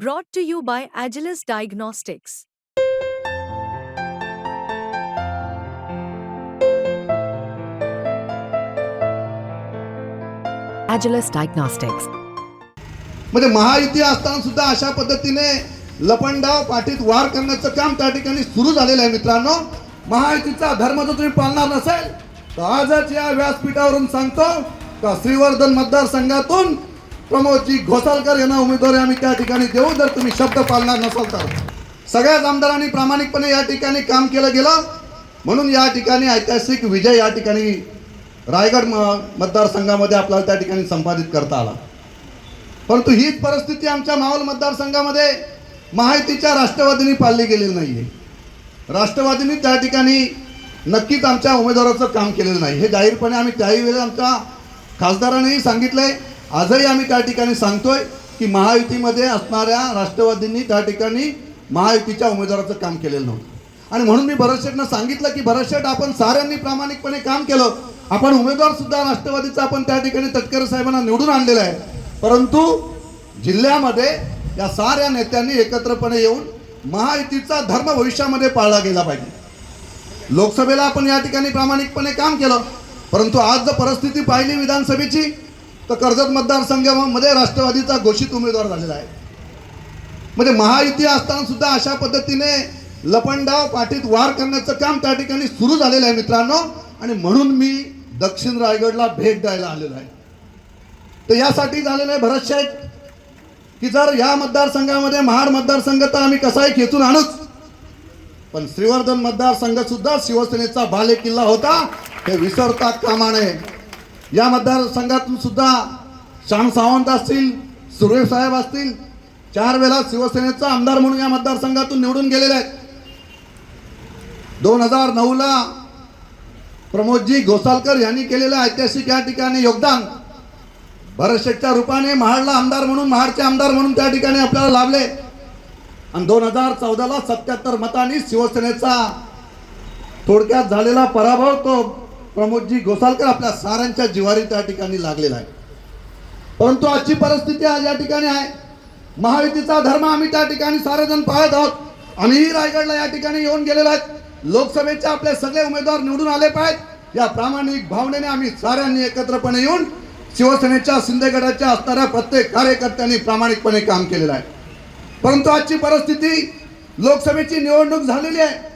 Brought to you by Agilus Diagnostics. Agilus Diagnostics. म्हणजे महायुती असताना सुद्धा अशा पद्धतीने लपंडाव पाठीत वार करण्याचं काम त्या ठिकाणी सुरू झालेलं आहे मित्रांनो महायुतीचा धर्म जर तुम्ही पाळणार नसेल तर आजच या व्यासपीठावरून सांगतो का श्रीवर्धन मतदारसंघातून प्रमोदजी घोसालकर यांना उमेदवारी आम्ही त्या ठिकाणी देऊ जर तुम्ही शब्द पाळणार नसाल तर. सगळ्याच आमदारांनी प्रामाणिकपणे या ठिकाणी काम केलं गेलं. म्हणून या ठिकाणी ऐतिहासिक विजय या ठिकाणी रायगड म- मतदारसंघामध्ये आपल्याला त्या ठिकाणी संपादित करता आला. परंतु हीच परिस्थिती आमच्या मावळ मतदारसंघामध्ये महायुतीच्या राष्ट्रवादीने पाळली गेलेली नाही आहे राष्ट्रवादीने त्या ठिकाणी नक्कीच आमच्या उमेदवाराचं काम केलेलं नाही. हे जाहीरपणे आम्ही त्याही वेळेला आमच्या खासदारांनीही सांगितलं आहे आजही आम्ही त्या ठिकाणी सांगतोय की महायुतीमध्ये असणाऱ्या राष्ट्रवादींनी त्या ठिकाणी महायुतीच्या उमेदवाराचं काम केलेलं नव्हतं. आणि म्हणून मी भरतशेठनं सांगितलं की भरतशेठ आपण साऱ्यांनी प्रामाणिकपणे काम केलं. आपण उमेदवार सुद्धा राष्ट्रवादीचा आपण त्या ठिकाणी तटकरे साहेबांना निवडून आणलेला आहे. परंतु जिल्ह्यामध्ये या साऱ्या नेत्यांनी एकत्रपणे येऊन महायुतीचा धर्म भविष्यामध्ये पाळला गेला पाहिजे. लोकसभेला आपण या ठिकाणी प्रामाणिकपणे काम केलं. परंतु आज जर परिस्थिती पाहिली विधानसभेची तर कर्जत मतदारसंघामध्ये राष्ट्रवादीचा घोषित उमेदवार झालेला आहे. म्हणजे महायुती असताना सुद्धा अशा पद्धतीने लपंडाव पाठीत वार करण्याचं काम त्या ठिकाणी सुरू झालेलं आहे मित्रांनो. आणि म्हणून मी दक्षिण रायगडला भेट द्यायला आलेलो आहे. तर यासाठी झालेलं आहे भरत की जर या मतदारसंघामध्ये महाड मतदारसंघ तर आम्ही कसाही खेचून आणूच. पण श्रीवर्धन मतदारसंघ सुद्धा शिवसेनेचा बाले किल्ला होता. हे विसरता कामा नये. या मतदारसंघातून सुद्धा श्याम सावंत असतील सुरेश साहेब असतील चार वेळा शिवसेनेचा आमदार म्हणून या मतदारसंघातून निवडून गेलेले आहेत. दोन हजार नऊला प्रमोदजी घोसालकर यांनी केलेलं ऐतिहासिक या ठिकाणी योगदान भरत शेठच्या रूपाने महाडला आमदार म्हणून महाडचे आमदार म्हणून त्या ठिकाणी आपल्याला लाभले. आणि दोन हजार चौदाला सत्याहत्तर मतांनी शिवसेनेचा थोडक्यात झालेला पराभव तो प्रमोदजी घोसालकर आपल्या साऱ्यांच्या जिवारी त्या ठिकाणी लागलेला आहे. परंतु आजची परिस्थिती आज या ठिकाणी आहे. महायुतीचा धर्म आम्ही त्या ठिकाणी सारेजण पाहत आहोत. आम्हीही रायगडला या ठिकाणी येऊन गेलेलो आहेत. लोकसभेचे आपले सगळे उमेदवार निवडून आले पाहिजेत. या प्रामाणिक भावनेने आम्ही साऱ्यांनी एकत्रपणे येऊन शिवसेनेच्या शिंदेगडाच्या असणाऱ्या प्रत्येक कार्यकर्त्यांनी प्रामाणिकपणे काम केलेलं आहे. परंतु आजची परिस्थिती लोकसभेची निवडणूक झालेली आहे.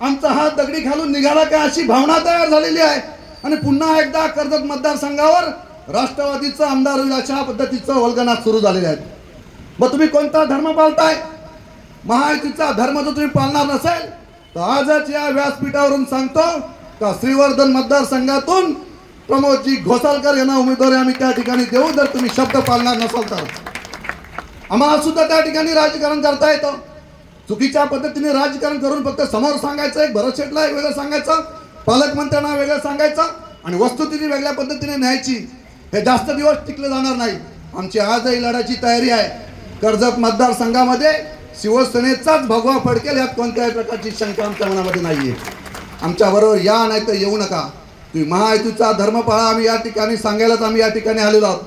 आमचा हात दगडी घालून निघाला का अशी भावना तयार झालेली आहे. आणि पुन्हा एकदा कर्जत मतदारसंघावर राष्ट्रवादीचं आमदार होईल अशा पद्धतीचं वल्गनात सुरू झालेले आहेत. मग तुम्ही कोणता धर्म पाळताय? महायुतीचा धर्म जर तुम्ही पाळणार नसेल तर आजच या व्यासपीठावरून सांगतो का श्रीवर्धन मतदारसंघातून प्रमोदजी घोसालकर यांना उमेदवारी आम्ही त्या ठिकाणी देऊ जर तुम्ही शब्द पाळणार नसाल तर. आम्हाला सुद्धा त्या ठिकाणी राजकारण करता येतं. चुकीच्या पद्धतीने राजकारण करून फक्त समोर सांगायचं एक भरत शेटला एक वेगळं सांगायचं पालकमंत्र्यांना वेगळं सांगायचं आणि वस्तुस्थिती वेगळ्या पद्धतीने न्यायची हे जास्त दिवस टिकलं जाणार नाही. आमची आजही लढायची तयारी आहे. कर्जत मतदारसंघामध्ये शिवसेनेचाच भगवा फडकेल यात कोणत्याही प्रकारची शंका आमच्या मनामध्ये नाही आहे आमच्याबरोबर या नाही तर येऊ नका. तुम्ही महायुतीचा धर्म पाळा आम्ही या ठिकाणी सांगायलाच आम्ही या ठिकाणी आलेलो आहोत.